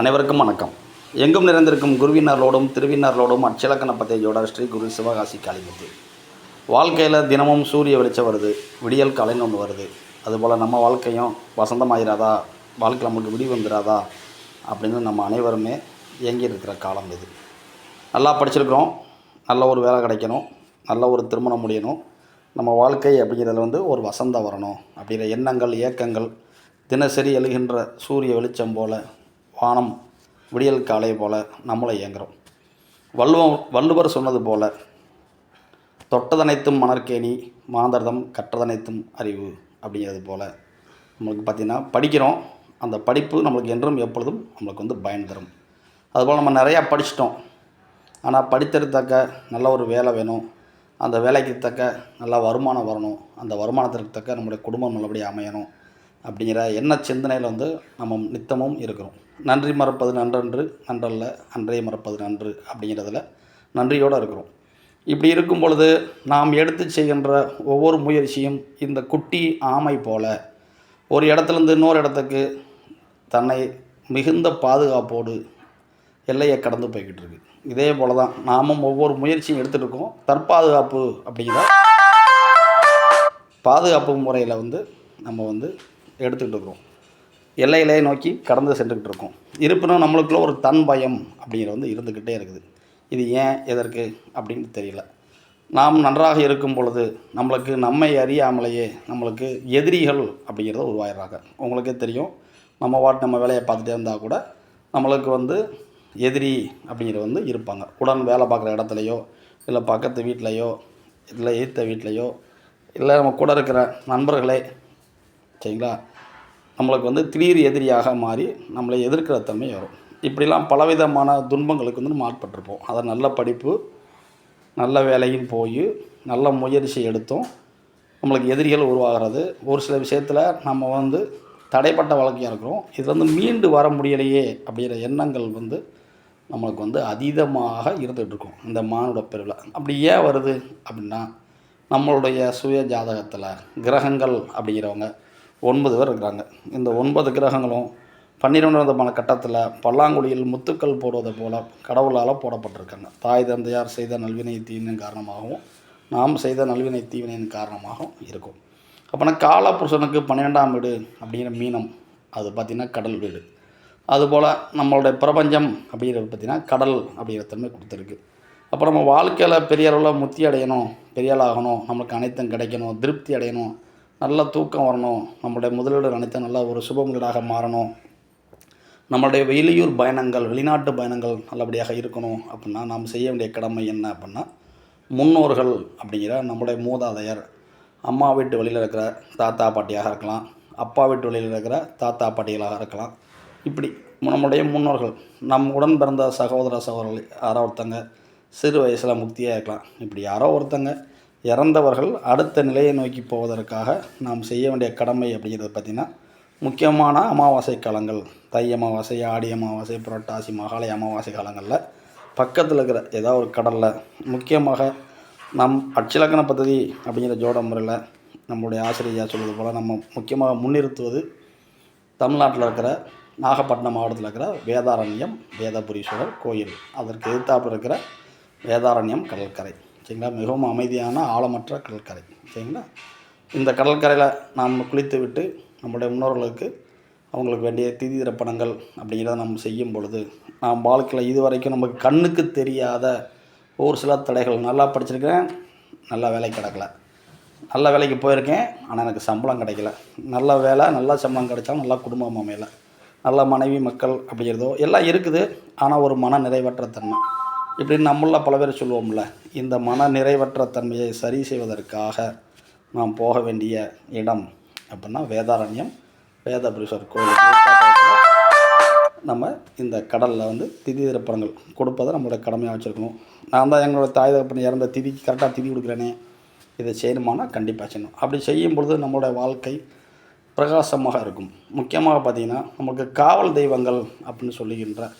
அனைவருக்கும் வணக்கம். எங்கும் நிறைந்திருக்கும் குருவினர்களோடும் திருவினர்களோடும் அச்சிலக்கண பத்தேஜோட ஸ்ரீ குரு சிவகாசி காளிமுத்து. வாழ்க்கையில் தினமும் சூரிய வெளிச்சம் வருது விடியல் காலைன்னு ஒன்று வருது. அதுபோல் நம்ம வாழ்க்கையும் வசந்தமாயிராதா? வாழ்க்கை நமக்கு விடி வந்துடாதா அப்படின்னு நம்ம அனைவருமே இயங்கி இருக்கிற காலம் இது. நல்லா படிச்சிருக்கிறோம் நல்ல ஒரு வேலை கிடைக்கணும் நல்ல ஒரு திருமணம் முடியணும். நம்ம வாழ்க்கை அப்படிங்கிறதுல வந்து ஒரு வசந்தம் வரணும் அப்படிங்கிற எண்ணங்கள் ஏக்கங்கள் தினசரி எழுகின்ற சூரிய வெளிச்சம் போல் வானம் விடியல் காலை போல் நம்மளை இயங்குகிறோம் வள்ளுவம் வள்ளுவர் சொன்னது போல தொட்டதனைத்தும் மணற்கேணி மாந்தர்தம் கற்றதனைத்தும் அறிவு அப்படிங்கிறது போல் நம்மளுக்கு பார்த்திங்கன்னா படிக்கிறோம். அந்த படிப்பு நம்மளுக்கு என்றும் எப்பொழுதும் நம்மளுக்கு வந்து பயன் தரும். அதுபோல் நம்ம நிறையா படிச்சிட்டோம். ஆனால் படித்ததுக்கு நல்ல ஒரு வேலை வேணும். அந்த வேலைக்கு தக்க நல்ல வருமானம் வரணும். அந்த வருமானத்திற்கு தக்க நம்முடைய குடும்பம் நல்லபடியாக அமையணும். அப்படிங்கிற எண்ண சிந்தனையில் வந்து நம்ம நித்தமும் இருக்கிறோம். நன்றி மறப்பது நன்றன்று நன்றல்ல அன்றைய மறப்பது நன்று அப்படிங்கிறதுல நன்றியோடு இருக்கிறோம். இப்படி இருக்கும் பொழுது நாம் எடுத்து செய்கின்ற ஒவ்வொரு முயற்சியும் இந்த குட்டி ஆமை போல ஒரு இடத்துலேருந்து இன்னொரு இடத்துக்கு தன்னை மிகுந்த பாதுகாப்போடு எல்லையை கடந்து போய்கிட்டு இருக்கு. இதே போல தான் நாமும் ஒவ்வொரு முயற்சியும் எடுத்துகிட்டு இருக்கோம். தற்பாதுகாப்பு அப்படிங்கிற பாதுகாப்பு முறையில் வந்து நம்ம வந்து எடுத்துக்கிட்டு இருக்கிறோம். எல்லையிலே நோக்கி கடந்து சென்றுக்கிட்டு இருக்கோம். இருப்பினும் நம்மளுக்குள்ள ஒரு தன் பயம் அப்படிங்கிறது வந்து இருந்துக்கிட்டே இருக்குது. இது ஏன் எதற்கு அப்படின்னு தெரியல. நாம் நன்றாக இருக்கும் பொழுது நம்மளுக்கு நம்மை அறியாமலேயே நம்மளுக்கு எதிரிகள் அப்படிங்கிறத உருவாயிடுறாங்க. உங்களுக்கே தெரியும் நம்ம வாட் நம்ம வேலையை பார்த்துட்டே இருந்தால் கூட நம்மளுக்கு வந்து எதிரி அப்படிங்கிறது வந்து இருப்பாங்க. உடன் வேலை பார்க்குற இடத்துலையோ இல்லை பக்கத்து வீட்லேயோ இல்லை எய்த்த வீட்லேயோ இல்லை நம்ம கூட இருக்கிற நண்பர்களே சரிங்களா? நம்மளுக்கு வந்து திடீர் எதிரியாக மாறி நம்மளை எதிர்க்கிற தன்மை வரும். இப்படிலாம் பலவிதமான துன்பங்களுக்கு வந்து நம்ம ஆட்பட்டிருப்போம். அதை நல்ல படிப்பு நல்ல வேலையும் போய் நல்ல முயற்சி எடுத்தும் நம்மளுக்கு எதிரிகள் உருவாகிறது. ஒரு சில விஷயத்தில் நம்ம வந்து தடைப்பட்ட வழக்கையாக இருக்கிறோம். இதுலேருந்து மீண்டு வர முடியலையே அப்படிங்கிற எண்ணங்கள் வந்து நம்மளுக்கு வந்து அதீதமாக இருந்துகிட்டு இருக்கும். இந்த மானுட பிரிவில் அப்படி ஏன் வருது அப்படின்னா நம்மளுடைய சுய ஜாதகத்தில் கிரகங்கள் அப்படிங்கிறவங்க ஒன்பது பேர் இருக்கிறாங்க. இந்த ஒன்பது கிரகங்களும் பன்னிரெண்டாவது கட்டத்தில் பல்லாங்குழியில் முத்துக்கள் போடுவதை போல கடவுளால் போடப்பட்டிருக்காங்க. தாய் தந்தையார் செய்த நல்வினை தீவினின் காரணமாகவும் நாம் செய்த நல்வினை தீவினையின் காரணமாகவும் இருக்கும். அப்போனா காலபுருஷனுக்கு பன்னிரெண்டாம் வீடு அப்படிங்கிற மீனம் அது பார்த்திங்கன்னா கடல் வீடு. அதுபோல் நம்மளுடைய பிரபஞ்சம் அப்படிங்கிறது பார்த்திங்கன்னா கடல் அப்படிங்கிற தன்மை கொடுத்துருக்கு. அப்போ நம்ம வாழ்க்கையில் பெரிய அளவில் முத்தி அடையணும் பெரிய ஆகணும் நம்மளுக்கு அனைத்தும் கிடைக்கணும் திருப்தி அடையணும் நல்ல தூக்கம் வரணும். நம்மளுடைய முதலீடு அனைத்தும் நல்ல ஒரு சுப முதலீடாக மாறணும். நம்மளுடைய வெளியூர் பயணங்கள் வெளிநாட்டு பயணங்கள் நல்லபடியாக இருக்கணும் அப்படின்னா நாம் செய்ய வேண்டிய கடமை என்ன அப்படின்னா முன்னோர்கள் அப்படிங்கிற நம்முடைய மூதாதையர் அம்மா வீட்டு வழியில் இருக்கிற தாத்தா பாட்டியாக இருக்கலாம் அப்பா வீட்டு வழியில் இருக்கிற தாத்தா பாட்டிகளாக இருக்கலாம். இப்படி நம்முடைய முன்னோர்கள் நம் உடன் பிறந்த சகோதர சகோதரர்கள் யாரோ ஒருத்தங்க சிறு வயசில் முக்தியாக இருக்கலாம். இப்படி யாரோ ஒருத்தங்க இறந்தவர்கள் அடுத்த நிலையை நோக்கி போவதற்காக நாம் செய்ய வேண்டிய கடமை அப்படிங்கிறது பார்த்திங்கன்னா முக்கியமான அமாவாசை காலங்கள். தை அமாவாசை ஆடி அமாவாசை புரட்டாசி மகாலய அமாவாசை காலங்களில் பக்கத்தில் இருக்கிற ஏதாவது ஒரு கடலில் முக்கியமாக நம் அச்சிலக்கண பദ്ധதி அப்படிங்கிற ஜோட முறையில் நம்மளுடைய ஆசிரியர் சொல்வது போல் நம்ம முக்கியமாக முன்னிறுத்துவது தமிழ்நாட்டில் இருக்கிற நாகப்பட்டினம் மாவட்டத்தில் இருக்கிற வேதாரண்யம் வேதபுரீஸ்வரர் கோயில். அதற்கு எதிர்த்தாப்பில் இருக்கிற வேதாரண்யம் கடற்கரை. சரிங்களா? மிகவும் அமைதியான ஆழமற்ற கடற்கரை. சரிங்களா? இந்த கடற்கரையில் நாம் குளித்து விட்டு நம்முடைய முன்னோர்களுக்கு அவங்களுக்கு வேண்டிய திதி திறப்பணங்கள் அப்படிங்கிறத நம்ம செய்யும் பொழுது நாம் வாழ்க்கையில் இது வரைக்கும் நமக்கு கண்ணுக்கு தெரியாத ஒரு சில தடைகள். நல்லா படிச்சிருக்கிறேன் நல்லா வேலைக்கு கிடக்கல. நல்ல வேலைக்கு போயிருக்கேன் ஆனால் எனக்கு சம்பளம் கிடைக்கல. நல்ல வேலை நல்ல சம்பளம் கிடைச்சாலும் நல்லா குடும்பம் அமையலை. நல்ல மனைவி மக்கள் அப்படிங்கிறதோ எல்லாம் இருக்குது. ஆனால் ஒரு மன நிறைவேற்ற தன்மை. இப்படின்னு நம்மள பல பேர் சொல்லுவோம்ல இந்த மன நிறைவற்ற தன்மையை சரி செய்வதற்காக நாம் போக வேண்டிய இடம் அப்படின்னா வேதாரண்யம் வேதபுரீஸ்வர் கோயில் நம்ம இந்த கடலில் வந்து திதி திருப்பணங்கள் கொடுப்பதை நம்மளோட கடமையாக வச்சுருக்கணும். நான் தான் எங்களோட தாய் தகப்பன் இறந்த திதிக்கு கரெக்டாக திதி கொடுக்குறேனே இதை செய்யணுமானா கண்டிப்பாக செய்யணும். அப்படி செய்யும் பொழுது நம்மளோட வாழ்க்கை பிரகாசமாக இருக்கும். முக்கியமாக பார்த்திங்கன்னா நமக்கு காவல் தெய்வங்கள் அப்படின்னு சொல்லுகின்ற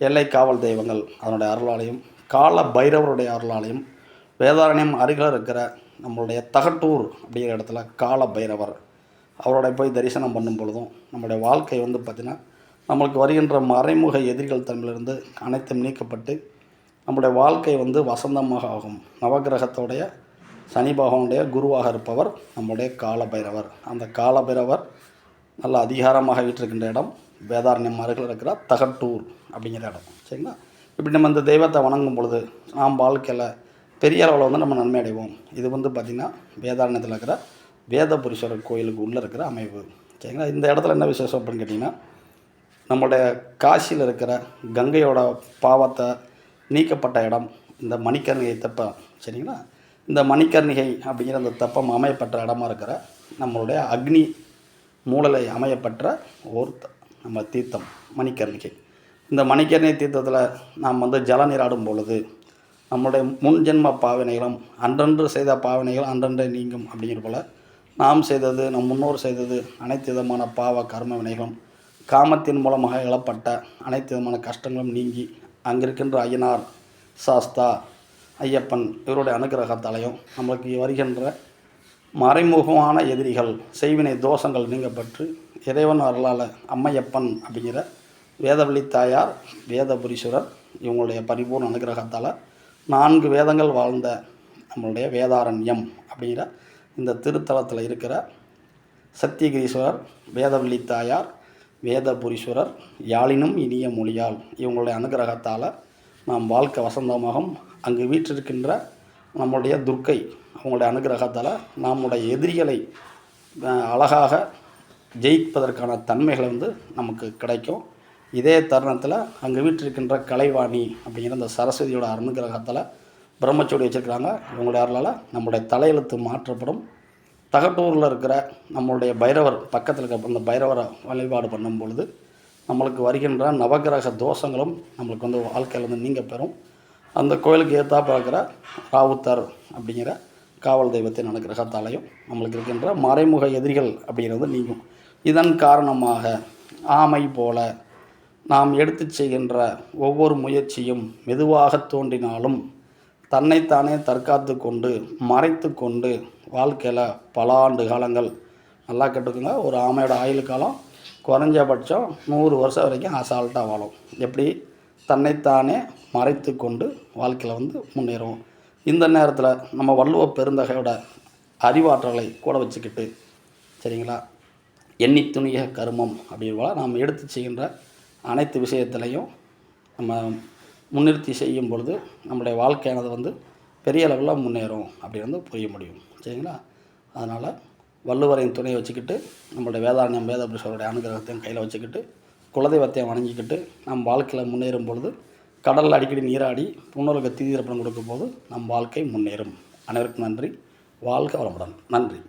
எல்லை காவல் தெய்வங்கள் அதனுடைய அருளாலையும் கால பைரவருடைய அருளாலையும் வேதாரண்யம் அருகில் இருக்கிற நம்மளுடைய தகட்டூர் அப்படிங்கிற இடத்துல கால பைரவர் அவரோட போய் தரிசனம் பண்ணும் பொழுதும் நம்மளுடைய வாழ்க்கை வந்து பார்த்திங்கன்னா நம்மளுக்கு வருகின்ற மறைமுக எதிரிகள் தன்மையிலிருந்து அனைத்தும் நீக்கப்பட்டு நம்முடைய வாழ்க்கை வந்து வசந்தமாக ஆகும். நவகிரகத்தோடைய சனி பகவானுடைய குருவாக இருப்பவர் நம்முடைய காலபைரவர் அந்த காலபைரவர் நல்ல அதிகாரமாக வீட்டிருக்கின்ற இடம் வேதாரண்யம் அருகில் இருக்கிற தகட்டூர் அப்படிங்கிற இடம். சரிங்களா? இப்படி நம்ம இந்த தெய்வத்தை வணங்கும் பொழுது நாம் வாழ்க்கையில் பெரிய அளவில் வந்து நம்ம நன்மை அடைவோம். இது வந்து பார்த்திங்கன்னா வேதாரண்யத்தில் இருக்கிற வேதபுரீஸ்வரர் கோயிலுக்கு உள்ளே இருக்கிற அமைப்பு சரிங்களா? இந்த இடத்துல என்ன விசேஷம் அப்படின்னு கேட்டிங்கன்னா நம்மளுடைய காசியில் இருக்கிற கங்கையோட பாவத்தை நீக்கப்பட்ட இடம் இந்த மணிக்கர்ணிகை தெப்பம். சரிங்களா? இந்த மணிக்கர்ணிகை அப்படிங்கிற அந்த தெப்பம் அமையப்பட்ட இடமா இருக்கிற நம்மளுடைய அக்னி மூலலை அமையப்பட்ட ஒரு த- நம்ம தீர்த்தம் மணிக்கர்ணிகை. இந்த மணிக்கர்ணிகை தீர்த்தத்தில் நாம் வந்து ஜல நீராடும் பொழுது நம்முடைய முன் ஜென்ம பாவனைகளும் அன்றன்று செய்த பாவனைகள் அன்றன்றே நீங்கும் அப்படிங்கிற போல் நாம் செய்தது நம் முன்னோர் செய்தது அனைத்து விதமான பாவ கர்ம வினைகளும் காமத்தின் மூலமாக எழப்பட்ட அனைத்து விதமான கஷ்டங்களும் நீங்கி அங்கிருக்கின்ற ஐயனார் சாஸ்தா ஐயப்பன் இவருடைய அனுகிரகத்தாலையும் நம்மளுக்கு வருகின்ற மறைமுகமான எதிரிகள் செய்வினை தோஷங்கள் நீங்கப்பட்டு இறைவன் அருளால் அம்மையப்பன் அப்படிங்கிற வேதவழி தாயார் வேதபுரீஸ்வரர் இவங்களுடைய பரிபூர்ண அனுகிரகத்தால் நான்கு வேதங்கள் வாழ்ந்த நம்மளுடைய வேதாரண்யம் அப்படிங்கிற இந்த திருத்தலத்தில் இருக்கிற சத்தியகிரீஸ்வரர் வேதவள்ளி தாயார் வேதபுரீஸ்வரர் யாழினும் இனிய மொழியால் இவங்களுடைய அனுகிரகத்தால் நாம் வாழ்க்கை வசந்தமாகும். அங்கு வீற்றிருக்கின்ற நம்முடைய துர்க்கை அவங்களுடைய அனுகிரகத்தால் நம்முடைய எதிரிகளை அழகாக ஜெயிப்பதற்கான தன்மைகள் வந்து நமக்கு கிடைக்கும். இதே தருணத்தில் அங்கே வீட்டிருக்கின்ற கலைவாணி அப்படிங்கிற அந்த சரஸ்வதியோட அனுகிரகத்தில் பிரம்மச்சோடி வச்சுருக்கிறாங்க. இவங்களுடைய அருளால் நம்முடைய தலையெழுத்து மாற்றப்படும். தகட்டூரில் இருக்கிற நம்மளுடைய பைரவர் பக்கத்தில் இருக்கிற அந்த பைரவரை வழிபாடு பண்ணும் பொழுது நம்மளுக்கு வருகின்ற நவகிரக தோஷங்களும் நம்மளுக்கு வந்து வாழ்க்கையில் வந்து நீங்க பெறும். அந்த கோயிலுக்கு ஏற்றா இருக்கிற ராவுத்தர் அப்படிங்கிற காவல் தெய்வத்தின் அனுகிரகத்தாலையும் நம்மளுக்கு இருக்கின்ற மறைமுக எதிரிகள் அப்படிங்கிறது நீங்கும். இதன் காரணமாக ஆமை போல நாம் எடுத்து செய்கின்ற ஒவ்வொரு முயற்சியும் மெதுவாக தோன்றினாலும் தன்னைத்தானே தற்காத்து கொண்டு மறைத்து கொண்டு வாழ்க்கையில் பல ஆண்டு காலங்கள் நல்லா கேட்டுக்கோங்க ஒரு ஆமையோட ஆயுள் காலம் குறைஞ்சபட்சம் நூறு வருஷம் வரைக்கும் அசால்ட்டாக வாழும். எப்படி? தன்னைத்தானே மறைத்து கொண்டு வாழ்க்கையில் வந்து முன்னேறும் இந்த நேரத்தில் நம்ம வள்ளுவ பெருந்தகையோட அறிவாற்றலை கூட வச்சுக்கிட்டு சரிங்களா? எண்ணி துணிய கருமம் அப்படின்பால நாம் எடுத்து செய்கின்ற அனைத்து விஷயத்திலையும் நம்ம முன்னிறுத்தி செய்யும் பொழுது நம்முடைய வாழ்க்கையானது வந்து பெரிய அளவில் முன்னேறும் அப்படின்னு வந்து புரிய முடியும். சரிங்களா? அதனால் வள்ளுவரின் துணையை வச்சுக்கிட்டு நம்மளுடைய வேதாரண்யம் வேதபுருஷருடைய அனுகிரகத்தையும் கையில் வச்சுக்கிட்டு குலதெய்வத்தையும் வணங்கிக்கிட்டு நம் வாழ்க்கையில் முன்னேறும் பொழுது கடலில் அடிக்கடி நீராடி புன்னருக்கு தீதிரப்பணம் கொடுக்கும் போது நம் வாழ்க்கை முன்னேறும். அனைவருக்கும் நன்றி. வாழ்க வளமுடன். நன்றி.